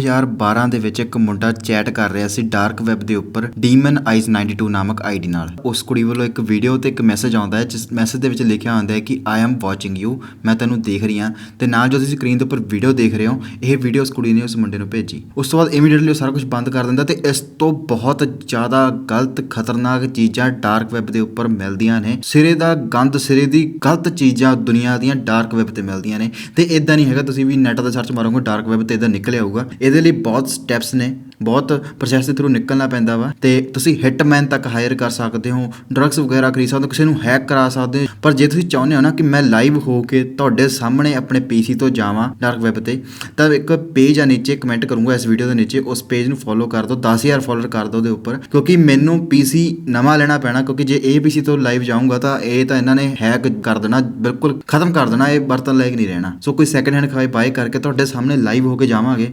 2012 ਦੇ ਵਿੱਚ ਇੱਕ ਮੁੰਡਾ ਚੈਟ ਕਰ ਰਿਹਾ ਸੀ ਡਾਰਕ ਵੈਬ ਦੇ ਉੱਪਰ ਡੀਮਨ ਆਈਜ਼ 92 ਨਾਮਕ ਆਈਡੀ ਨਾਲ। ਉਸ ਕੁੜੀ ਵੱਲੋਂ ਇੱਕ ਵੀਡੀਓ ਤੇ ਇੱਕ ਮੈਸੇਜ ਆਉਂਦਾ ਹੈ, ਜਿਸ ਮੈਸੇਜ ਦੇ ਵਿੱਚ ਲਿਖਿਆ ਹੁੰਦਾ ਹੈ ਕਿ ਆਈ ਐਮ ਵਾਚਿੰਗ ਯੂ ਮੈਂ ਤੈਨੂੰ ਦੇਖ ਰਹੀ ਹਾਂ। ਤੇ ਨਾਲ ਜੋ ਤੁਸੀਂ ਸਕਰੀਨ ਦੇ ਉੱਪਰ ਵੀਡੀਓ ਦੇਖ ਰਹੇ ਹੋ, ਇਹ ਵੀਡੀਓ ਉਸ ਕੁੜੀ ਨੇ ਉਸ ਮੁੰਡੇ ਨੂੰ ਭੇਜੀ। ਉਸ ਤੋਂ ਬਾਅਦ ਇਮੀਡੀਏਟਲੀ ਉਹ ਸਾਰਾ ਕੁਝ ਬੰਦ ਕਰ ਦਿੰਦਾ ਤੇ ਇਸ ਤੋਂ ਬਹੁਤ ਜ਼ਿਆਦਾ ਗਲਤ, ਖਤਰਨਾਕ ਚੀਜ਼ਾਂ ਡਾਰਕ ਵੈਬ ਦੇ ਉੱਪਰ ਮਿਲਦੀਆਂ ਨੇ। ਸਿਰੇ ਦਾ ਗੰਦ ਸਿਰੇ ਦੀ ਗਲਤ ਚੀਜ਼ਾਂ ਦੁਨੀਆ ਦੀਆਂ ਡਾਰਕ ਵੈਬ ਤੇ ਮਿਲਦੀਆਂ ਨੇ। ਤੇ ਇਦਾਂ ਨਹੀਂ ਹੈਗਾ, ਤੁਸੀਂ ਵੀ ਨੈਟ ਦਾ ਸਰਚ ਮਾਰੋਗੇ, ਡਾਰਕ ਵੈਬ ਤੇ ਇਦਾਂ ਨਿਕਲ ਆਊਗਾ ਇਹਦੇ ਲਈ ਬਹੁਤ ਸਟੈਪਸ ਨੇ, ਬਹੁਤ ਪ੍ਰੋਸੈਸ ਦੇ ਥਰੂ ਨਿਕਲਣਾ ਪੈਂਦਾ ਵਾ ਤੇ ਤੁਸੀਂ ਹਿਟਮੈਨ ਤੱਕ ਹਾਇਰ ਕਰ ਸਕਦੇ ਹੋ ਡਰੱਗਸ ਵਗੈਰਾ ਖਰੀਦ ਸਕਦੇ ਹੋ, ਕਿਸੇ ਨੂੰ ਹੈਕ ਕਰਾ ਸਕਦੇ ਹੋ, ਪਰ ਜੇ ਤੁਸੀਂ ਚਾਹੁੰਦੇ ਹੋ ਨਾ ਕਿ ਮੈਂ ਲਾਈਵ ਹੋ ਕੇ ਤੁਹਾਡੇ ਸਾਹਮਣੇ ਆਪਣੇ ਪੀਸੀ ਤੋਂ ਜਾਵਾਂ ਡਾਰਕ ਵੈਬ ਤੇ, ਤਾਂ ਇੱਕ ਪੇਜ ਆ ਨੀਚੇ ਕਮੈਂਟ ਕਰੂੰਗਾ ਇਸ ਵੀਡੀਓ ਦੇ ਨੀਚੇ, ਉਸ ਪੇਜ ਨੂੰ ਫੋਲੋ ਕਰ ਦਿਓ 10000 ਫੋਲੋਅਰ ਕਰ ਦਿਓ ਉਹਦੇ ਉੱਪਰ, ਕਿਉਂਕਿ ਮੈਨੂੰ ਪੀਸੀ ਨਵਾਂ ਲੈਣਾ ਪੈਣਾ, ਕਿਉਂਕਿ ਜੇ ਇਹ ਪੀਸੀ ਤੋਂ ਲਾਈਵ ਜਾਊਂਗਾ ਤਾਂ ਇਹ ਤਾਂ ਇਹਨਾਂ ਨੇ ਹੈਕ ਕਰ ਦੇਣਾ, ਬਿਲਕੁਲ ਖਤਮ ਕਰ ਦੇਣਾ, ਇਹ ਵਰਤਨ ਲਾਇਕ ਨਹੀਂ ਰਹਿਣਾ। ਸੋ ਕੋਈ ਸੈਕੰਡ ਹੈਂਡ ਖਵਾਈ ਬਾਏ ਕਰਕੇ ਤੁਹਾਡੇ ਸਾਹਮਣੇ ਲਾਈਵ ਹੋ ਕੇ ਜਾਵਾਂਗੇ।